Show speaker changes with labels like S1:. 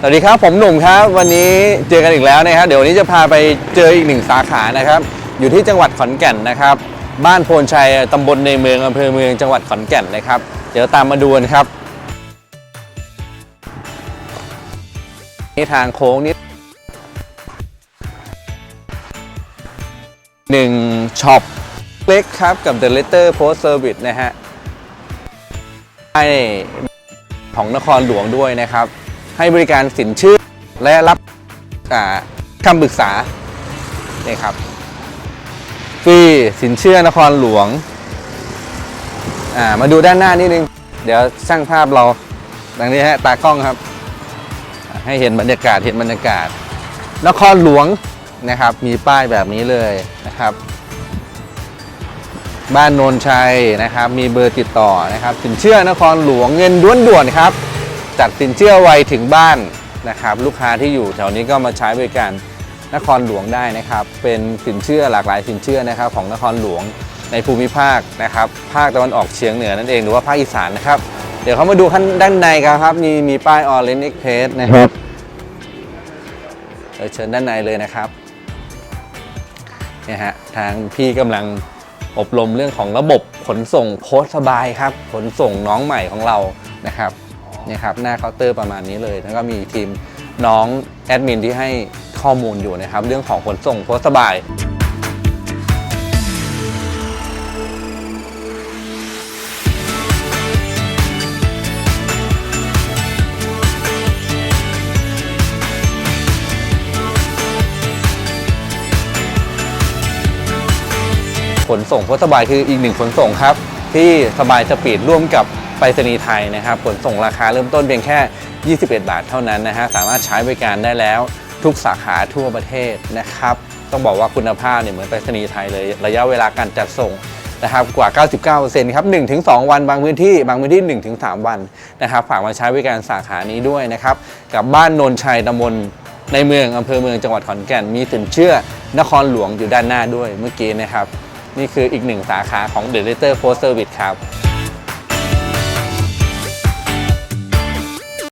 S1: สวัสดีครับ ผมหนุ่มครับ วันนี้เจอกันอีกแล้วนะครับ เดี๋ยววันนี้จะพาไปเจออีกหนึ่งสาขานะครับ อยู่ที่จังหวัดขอนแก่นนะครับ บ้านโพนชัยตำบลในเมืองอำเภอเมืองจังหวัดขอนแก่นนะครับ เดี๋ยวตามมาดูกันครับนี่ทางโค้งนี้หนึ่งช็อปเล็กครับกับ The Letter Post Service นะฮะให้ของนครหลวงด้วยนะครับ ให้บริการสินเชื่อและรับคำปรึกษานี่ครับฟรีสินเชื่อนครหลวงอ่ามาดูด้านหน้านิดนึง เดี๋ยวช่างภาพเราดังนี้ฮะตากล้องครับ ให้เห็นบรรยากาศเห็นบรรยากาศ นครหลวงนะครับ มีป้ายแบบนี้เลยนะครับ บ้านโนนชัยนะครับ มีเบอร์ติดต่อนะครับสินเชื่อนครหลวงเงินด้วนด่วนครับ จัดสินเชื่อไวถึงบ้านนะครับ ลูกค้าที่อยู่แถวนี้ก็มาใช้บริการนครหลวงได้นะครับ เป็นสินเชื่อหลากหลายสินเชื่อนะครับ ของนครหลวงในภูมิภาคนะครับ ภาคตะวันออกเฉียงเหนือนั่นเองหรือว่าภาคอีสานนะครับ เดี๋ยวเขามาดูขั้นด้านในกันครับ มีมีป้าย Orange Express นะครับเดี๋ยวเชิญด้านในเลยนะครับเนี่ยฮะทางพี่กำลังอบรมเรื่องของระบบขนส่งโพสต์สบายครับ ขนส่งน้องใหม่ของเรานะครับเนี่ครับหน้าเคาน์เตอร์ประมาณนี้เลย แล้วก็มีทีมน้องแอดมินที่ให้ข้อมูลอยู่นะครับ เรื่องของขนส่งโพสต์สบายขนส่งโพสต์สบายคืออีกหนึ่งขนส่งครับ ที่สบายสปีดร่วมกับ ไปรษณีย์ไทยนะครับขนส่งราคาเริ่มต้นเพียงแค่ 21 บาทเท่านั้นนะฮะสามารถใช้บริการได้แล้วทุกสาขาทั่วประเทศนะครับ ต้องบอกว่าคุณภาพเนี่ยเหมือนไปรษณีย์ไทยเลย ระยะเวลาการจัดส่งนะครับกว่า 99%ครับ 1-2 วันบางพื้นที่ บางพื้นที่ 1-3 วันนะครับ ฝากมาใช้บริการสาขานี้ด้วยนะครับ กับบ้านโนนชัยตำบลในเมืองอำเภอเมืองจังหวัดขอนแก่น มีสินเชื่อนครหลวงอยู่ด้านหน้าด้วยเมื่อกี้นะครับ นี่คืออีกหนึ่งสาขาของ The Letter Post Service ครับ